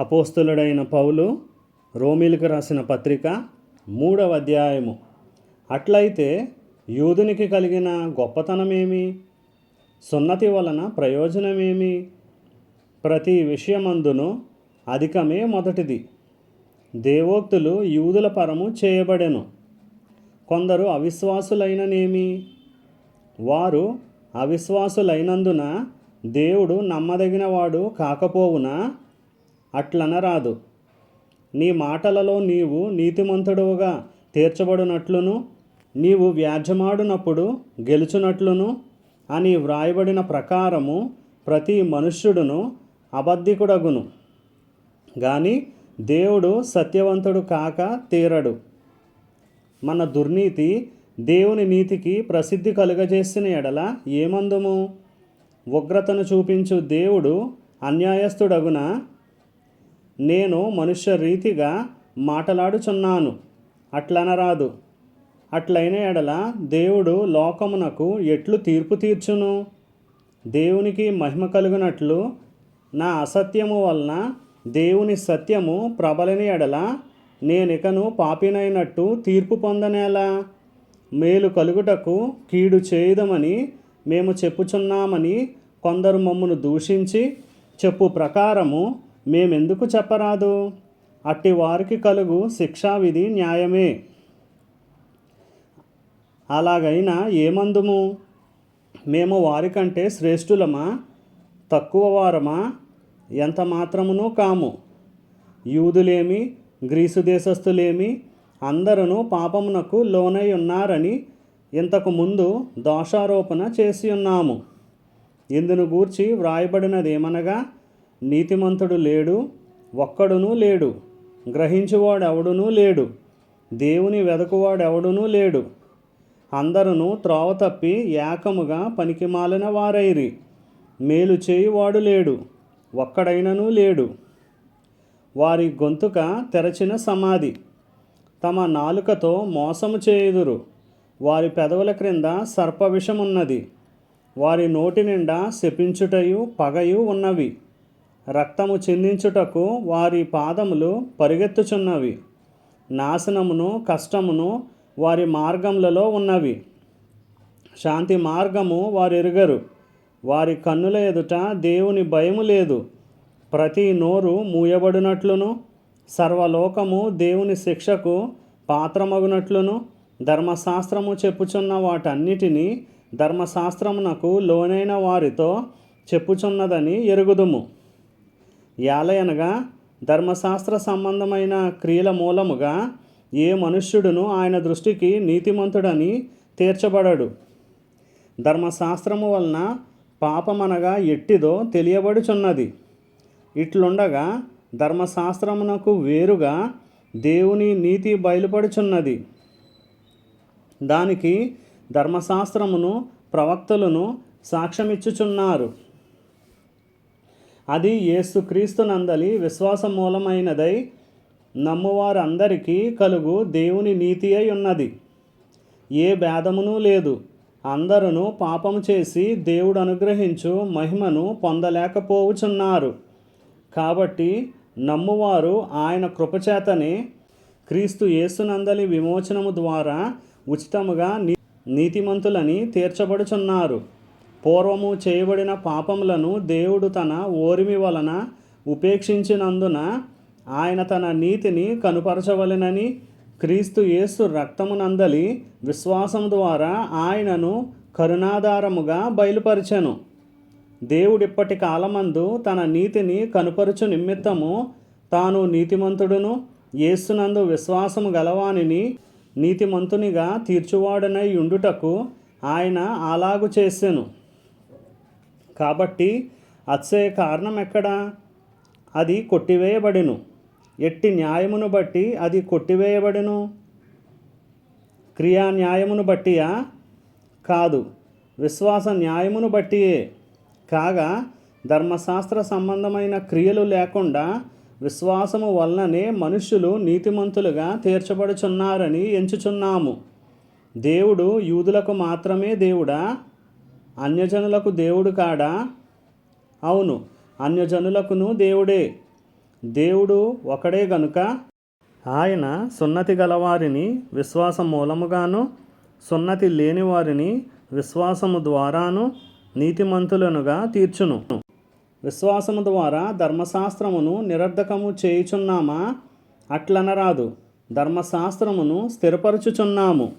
అపోస్తులుడైన పౌలు రోమిలకు రాసిన పత్రిక మూడవ అధ్యాయము. అట్లయితే యూదునికి కలిగిన గొప్పతనమేమి? సున్నతి వలన ప్రయోజనమేమి? ప్రతి విషయమందును అధికమే మొదటిది. దేవోక్తులు యూదుల పరము చేయబడెను. కొందరు అవిశ్వాసులైననేమి? వారు అవిశ్వాసులైనందున దేవుడు నమ్మదగినవాడు కాకపోవునా? అట్లనరాదు. నీ మాటలలో నీవు నీతిమంతుడుగా తీర్చబడినట్లును నీవు వ్యాజ్యమాడినప్పుడు గెలుచునట్లును అని వ్రాయబడిన ప్రకారము ప్రతి మనుష్యుడును అబద్ధికుడగును. గాని దేవుడు సత్యవంతుడు కాక తీరడు. మన దుర్నీతి దేవుని నీతికి ప్రసిద్ధి కలుగజేసిన ఎడల ఏమందుము? ఉగ్రతను చూపించు దేవుడు అన్యాయస్తుడగున నేను మనుష్య రీతిగా మాటలాడుచున్నాను. అట్లనరాదు. అట్లైన ఎడల దేవుడు లోకమునకు ఎట్లు తీర్పు తీర్చును? దేవునికి మహిమ కలుగునట్లు నా అసత్యము వలన దేవుని సత్యము ప్రబలని ఎడల నేనికను పాపినైనట్టు తీర్పు పొందనేలా? మేలు కలుగుటకు కీడు చేయదమని మేము చెప్పుచున్నామని కొందరు మమ్మను దూషించి చెప్పు ప్రకారము మేమెందుకు చెప్పరాదు? అట్టి వారికి కలుగు శిక్షావిధి న్యాయమే. అలాగైనా ఏమందుము? మేము వారికంటే శ్రేష్ఠులమా? తక్కువ వారమా? ఎంత మాత్రమునూ కాము. యూదులేమి గ్రీసు దేశస్థులేమి అందరూ పాపమునకు లోనై ఉన్నారని ఇంతకు ముందు దోషారోపణ చేసి ఉన్నాము ఇందును గూర్చి వ్రాయబడినదేమనగా నీతిమంతుడు లేడు ఒక్కడునూ లేడు. గ్రహించువాడెవడునూ లేడు. దేవుని వెదకువాడెవడునూ లేడు. అందరూ త్రోవ తప్పి ఏకముగా పనికిమాలిన వారైరి. మేలు చేయువాడు లేడు ఒక్కడైననూ లేడు. వారి గొంతుక తెరచిన సమాధి. తమ నాలుకతో మోసము చేయుదురు. వారి పెదవుల క్రింద సర్పవిషమున్నది. వారి నోటి నిండా శపించుటయు పగయు ఉన్నవి. రక్తము చిందించుటకు వారి పాదములు పరిగెత్తుచున్నవి. నాశనమును కష్టమును వారి మార్గములలో ఉన్నవి. శాంతి మార్గము వారు ఎరుగరు వారి కన్నుల ఎదుట దేవుని భయము లేదు. ప్రతి నోరు మూయబడినట్లును సర్వలోకము దేవుని శిక్షకు పాత్రమగునట్లును ధర్మశాస్త్రము చెప్పుచున్న వాటన్నిటినీ ధర్మశాస్త్రమునకు లోనైన వారితో చెప్పుచున్నదని ఎరుగుదుము. యాలయనగా ధర్మశాస్త్ర సంబంధమైన క్రియల మూలముగా ఏ మనుష్యుడును ఆయన దృష్టికి నీతిమంతుడని తీర్చబడడు. ధర్మశాస్త్రము వలన పాపమనగా ఎట్టిదో తెలియబడుచున్నది. ఇట్లుండగా ధర్మశాస్త్రమునకు వేరుగా దేవుని నీతి బయలుపడుచున్నది. దానికి ధర్మశాస్త్రమును ప్రవక్తలను సాక్ష్యమిచ్చుచున్నారు. అది యేసుక్రీస్తునందలి విశ్వాస మూలమైనదై నమ్మువారందరికీ కలుగు దేవుని నీతి అయి ఉన్నది. ఏ భేదమునూ లేదు. అందరూ పాపం చేసి దేవుడు అనుగ్రహించు మహిమను పొందలేకపోవుచున్నారు. కాబట్టి నమ్మువారు ఆయన కృపచేతనే క్రీస్తు యేసునందలి విమోచనము ద్వారా ఉచితముగా నీ నీతిమంతులని తీర్చబడుచున్నారు. పూర్వము చేయబడిన పాపములను దేవుడు తన ఓరిమి వలన ఉపేక్షించినందున ఆయన తన నీతిని కనుపరచవలెనని క్రీస్తు యేసు రక్తమునందలి విశ్వాసం ద్వారా ఆయనను కరుణాధారముగా బయలుపరిచెను. దేవుడిప్పటి కాలమందు తన నీతిని కనుపరుచు నిమిత్తము తాను నీతిమంతుడును యేసునందు విశ్వాసము గలవానిని నీతిమంతునిగా తీర్చువాడనై ఉండుటకు ఆయన అలాగు చేసెను. కాబట్టి అత్సయ కారణం ఎక్కడా? అది కొట్టివేయబడెను. ఎట్టి న్యాయమును బట్టి అది కొట్టివేయబడెను? క్రియా న్యాయమును బట్టియా? కాదు. విశ్వాస న్యాయమును బట్టియే. కాగా ధర్మశాస్త్ర సంబంధమైన క్రియలు లేకుండా విశ్వాసము వలననే మనుష్యులు నీతిమంతులుగా తీర్చబడుచున్నారని ఎంచుచున్నాము. దేవుడు యూదులకు మాత్రమే దేవుడా? అన్యజనులకు దేవుడు కాడా? అవును అన్యజనులకును దేవుడే. దేవుడు ఒకడే గనుక ఆయన సున్నతి గలవారిని విశ్వాసం మూలముగాను సున్నతి లేని వారిని విశ్వాసము ద్వారాను నీతిమంతులనుగా తీర్చును. విశ్వాసము ద్వారా ధర్మశాస్త్రమును నిరర్ధకము చేయుచున్నామా? అట్లనరాదు ధర్మశాస్త్రమును స్థిరపరచుచున్నాము.